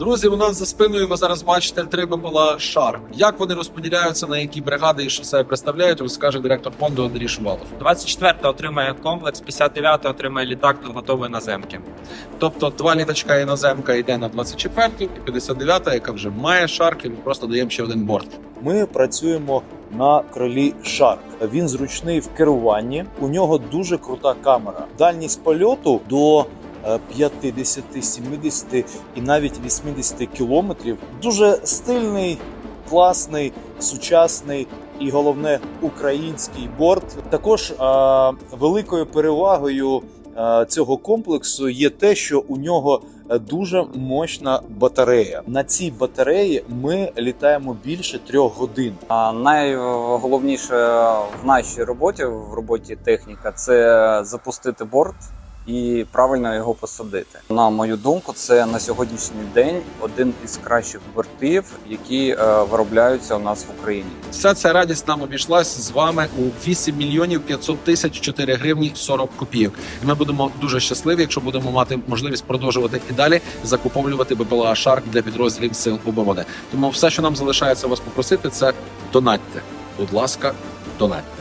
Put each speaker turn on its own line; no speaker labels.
Друзі, у нас за спиною ви зараз бачите три БПЛА Шарк. Як вони розподіляються, на які бригади і що себе представляють, розкаже директор фонду Андрій Шувалов.
24 отримає комплекс, 59 отримає літак до готової наземки.
Тобто два літачка іноземка йде на 24-ту, і 59-та, яка вже має шарки, ми просто даємо ще один борт.
Ми працюємо на крилі Shark. Він зручний в керуванні. У нього дуже крута камера. Дальність польоту до 50, 70 і навіть 80 кілометрів. Дуже стильний, класний, сучасний і головне український борт. Також е, великою перевагою е, цього комплексу є те, що у нього дуже мощна батарея. На цій батареї ми літаємо більше трьох годин.
А найголовніше в нашій роботі, в роботі техніка, це запустити борт і правильно його посадити. На мою думку, це на сьогоднішній день один із кращих бортів, які е, виробляються у нас в Україні.
Вся ця радість нам обійшлась з вами у 8 мільйонів 500 тисяч 4 гривні 40 копійок. І ми будемо дуже щасливі, якщо будемо мати можливість продовжувати і далі закуповлювати БПЛА Шарк для підрозділів сил оборони. Тому все, що нам залишається вас попросити, це донатьте. Будь ласка, донатьте.